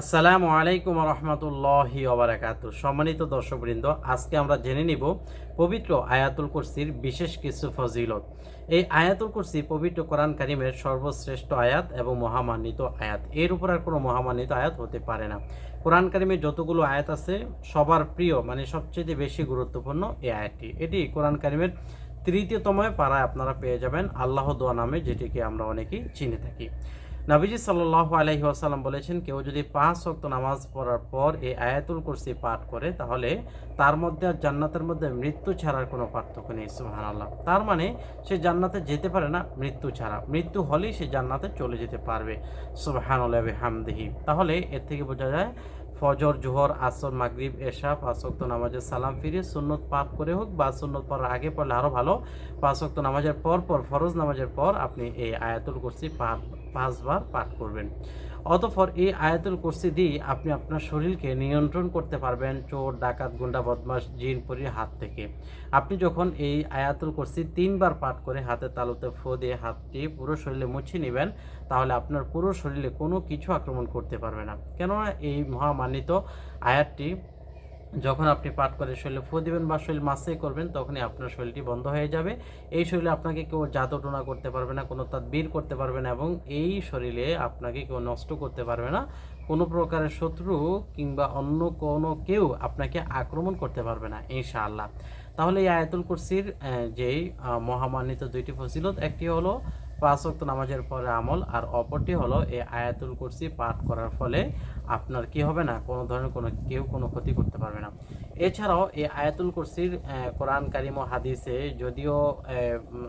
আসসালামু আলাইকুম রহমতুল্লাহি ওবরাকাত। সম্মানিত দর্শকবৃন্দ, আজকে আমরা জেনে নিব পবিত্র আয়াতুল কুরসির বিশেষ কিছু ফজিলত। এই আয়াতুল কুরসি পবিত্র কোরআন কারিমের সর্বশ্রেষ্ঠ আয়াত এবং মহামান্বিত আয়াত। এর উপর আর কোনো মহামান্বিত আয়াত হতে পারে না। কোরআন কারিমের যতগুলো আয়াত আছে, সবার প্রিয় মানে সবচেয়ে বেশি গুরুত্বপূর্ণ এই আয়াতটি। এটি কোরআন কারিমের তৃতীয়তম পাড়ায় আপনারা পেয়ে যাবেন আল্লাহ দোয়া নামে, যেটিকে আমরা অনেকেই চিনে থাকি। নাবিজি সাল্লাহ আলহি আসাল্লাম বলেছেন, কেউ যদি পাঁচ শক্ত নামাজ পড়ার পর এই আয়াতুল কুরসি পাঠ করে, তাহলে তার মধ্যে আর জান্নাতের মধ্যে মৃত্যু ছাড়ার কোনো পার্থক্য নেই সুহান আল্লাহ তার মানে সে জান্নাতে যেতে পারে না মৃত্যু ছাড়া। মৃত্যু হলেই সে জান্নাতে চলে যেতে পারবে সুবাহান হামদিহি তাহলে এর থেকে বোঝা যায় ফজর, জোহর, আসর, মাগরিব এশা পাঁচ ওয়াক্ত নামাজের সালাম ফিরিয়ে সুন্নত পাঠ করে হোক বা সুন্নত পড়ার আগে পড়লে আরও ভালো। পাঁচ ওয়াক্ত নামাজের পর পর ফরজ নামাজের পর আপনি এই আয়াতুল কুরসি পাঠ পাঁচবার পাঠ করবেন। অতঃপর এই আয়াতুল কুরসি দিয়ে আপনি আপনার শরীরকে নিয়ন্ত্রণ করতে পারবেন, চোর, ডাকাত, গুন্ডা বদমাস জিন, পরির হাত থেকে। আপনি যখন এই আয়াতুল কুরসি তিনবার পাঠ করে হাতে তালুতে ফো দিয়ে হাতটি পুরো শরীরে মুছে নেবেন, তাহলে আপনার পুরো শরীরে কোনো কিছু আক্রমণ করতে পারবে না। কেননা এই মহামান্বিত আয়াতটি যখন আপনি পাঠ করে শরীরে ফু দিবেন বা শরীর মাসে করবেন, তখনই আপনার শরীরটি বন্ধ হয়ে যাবে। এই শরীরে আপনাকে কেউ জাদুটোনা করতে পারবে না, কোনো তাদবির করতে পারবে না এবং এই শরীরে আপনাকে কেউ নষ্ট করতে পারবে না। কোনো প্রকারের শত্রু কিংবা অন্য কোনো কেউ আপনাকে আক্রমণ করতে পারবে না, ইনশাআল্লাহ। তাহলে এই আয়াতুল কুরসির যেই মহামান্বিত দুইটি ফজিলত, একটি হলো পাঁচ নামাজের পরে আমল আর অপরটি হলো এই আয়াতুল কুরসি পাঠ করার ফলে আপনার কি হবে না? কোনো ধরনের কোনো কেউ কোনো ক্ষতি করতে পারবে না। এছাড়াও এই আয়াতুল কুরসির কোরআন, কারিম ও হাদিসে যদিও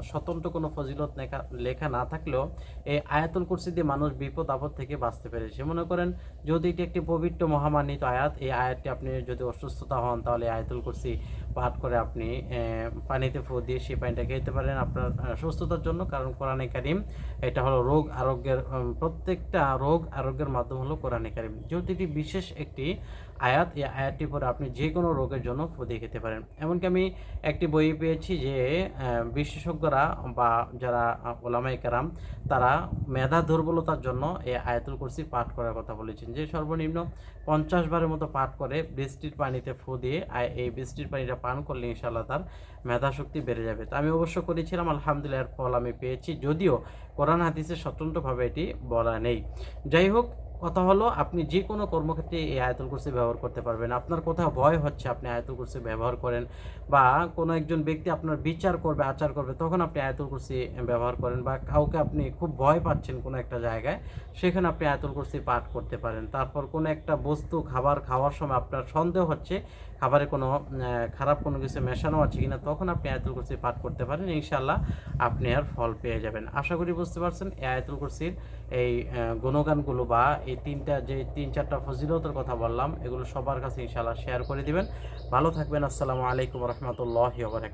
স্বতন্ত্র কোনো ফজিলত লেখা লেখা না থাকলেও এই আয়াতুল কুরসি দিয়ে মানুষ বিপদ, আপদ থেকে বাঁচতে পেরেছে। মনে করেন, যদি এটি একটি পবিত্র মহামান্বিত আয়াত, এই আয়াতটি আপনি যদি অসুস্থতা হন, তাহলে আয়াতুল কুরসি পাঠ করে আপনি পানিতে ফু দিয়ে সেই পানিটা খেতে পারেন আপনার সুস্থতার জন্য। কারণ কোরআনে কারিম এটা হলো রোগ আরোগ্যের প্রত্যেকটা রোগ আরোগ্যের মাধ্যম হলো কোরআনে কারিম। যেহেতু বিশেষ একটি আয়াত এই আয়াতটি পরে আপনি যে কোনো রোগের জন্য ফু দিয়ে খেতে পারেন। এমনকি আমি একটি বই পেয়েছি যে বিশেষজ্ঞরা বা যারা আহ, ওলামায়ে কেরাম তারা মেধা দুর্বলতার জন্য এই আয়াতুল কুরসি পাঠ করার কথা বলেছেন। যে সর্বনিম্ন পঞ্চাশ বারের মতো পাঠ করে বৃষ্টির পানিতে ফু দিয়ে এই বৃষ্টির পানিটা পান করলে ইনশাল্লাহ তার মেধা শক্তি বেড়ে যাবে। তো আমি অবশ্য করেছিলাম, আলহামদুলিল্লাহ ফল আমি পেয়েছি, যদিও কোরআন হাদিসে স্বতন্ত্রভাবে এটি বলা নেই। যাই হোক কথা হলো, আপনি যে কোনো কর্মক্ষেত্রে এই আয়াতুল কুরসি ব্যবহার করতে পারবেন। আপনার কোথাও ভয় হচ্ছে, আপনি আয়াতুল কুরসি ব্যবহার করেন বা কোনো একজন ব্যক্তি আপনার বিচার করবে, আচার করবে, তখন আপনি আয়াতুল কুরসি ব্যবহার করেন বা কাউকে আপনি খুব ভয় পাচ্ছেন কোনো একটা জায়গায়, সেখানে আপনি আয়াতুল কুরসি পাঠ করতে পারেন। তারপর কোনো একটা বস্তু, খাবার খাওয়ার সময় আপনার সন্দেহ হচ্ছে, খাবারে কোনো খারাপ কোনো কিছু মেশানো আছে কিনা, তখন আপনি আয়াতুল কুরসি পাঠ করতে পারেন ইনশাল্লাহ আপনি আর ফল পেয়ে যাবেন। আশা করি বুঝতে পারছেন, এই আয়াতুল কুরসির এই গুণগানগুলো বা এই তিনটা, যে তিন চারটা ফজিলতের কথা বললাম, এগুলো সবার কাছে ইনশাল্লাহ শেয়ার করে দিবেন। ভালো থাকবেন, আসসালামু আলাইকুম রহমতুল্লাহ